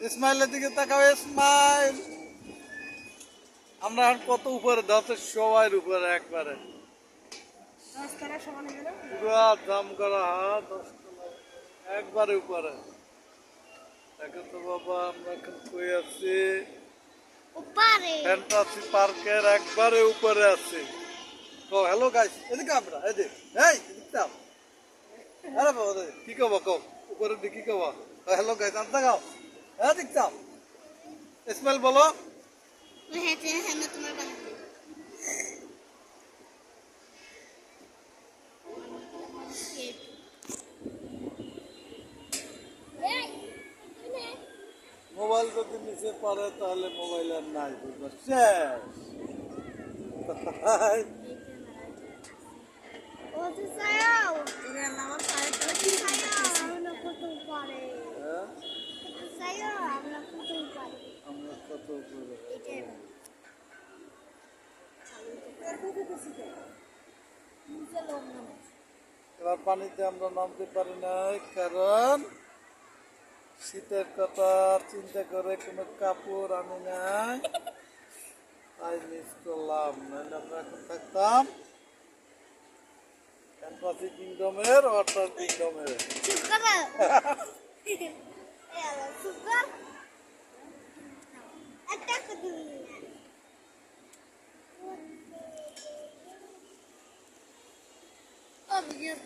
ইসমাইলের দিকে তাকাও ইসমাইল। আমরা এখন কত উপরে? ধরতে সবাই উপরে একবারে। পুরা দাম করা হাত একবারে উপরে। দেখো তো বাবা আমরা এখন কই আছি? ফ্যান্টাসি পার্কের একবারে উপরে আছি। ও হ্যালো গাইস এদিকে আমরা এদিক এই এদিক আরে বাবা রে, কি কব কও উপরে দিকে কি কব হ্যালো গাইস আনতে গাও এদিক তাও ইসমাইল বলো হেঁটে হেঁটে তোমার বান্ধবী মোবাইল যদি নিচে পারে তাহলে মোবাইল আর নাই বুঝবা এবার পানিতে আমরা নামতে পারি নাই কারণ শীতের কথা চিন্তা করে কোনো কাপড় আনি নাই। তাই মিস করলাম নাহলে আমরা এখন থাকতাম ক্যাম্পাসি কিংডমের ওয়াটার কিংডমের Love.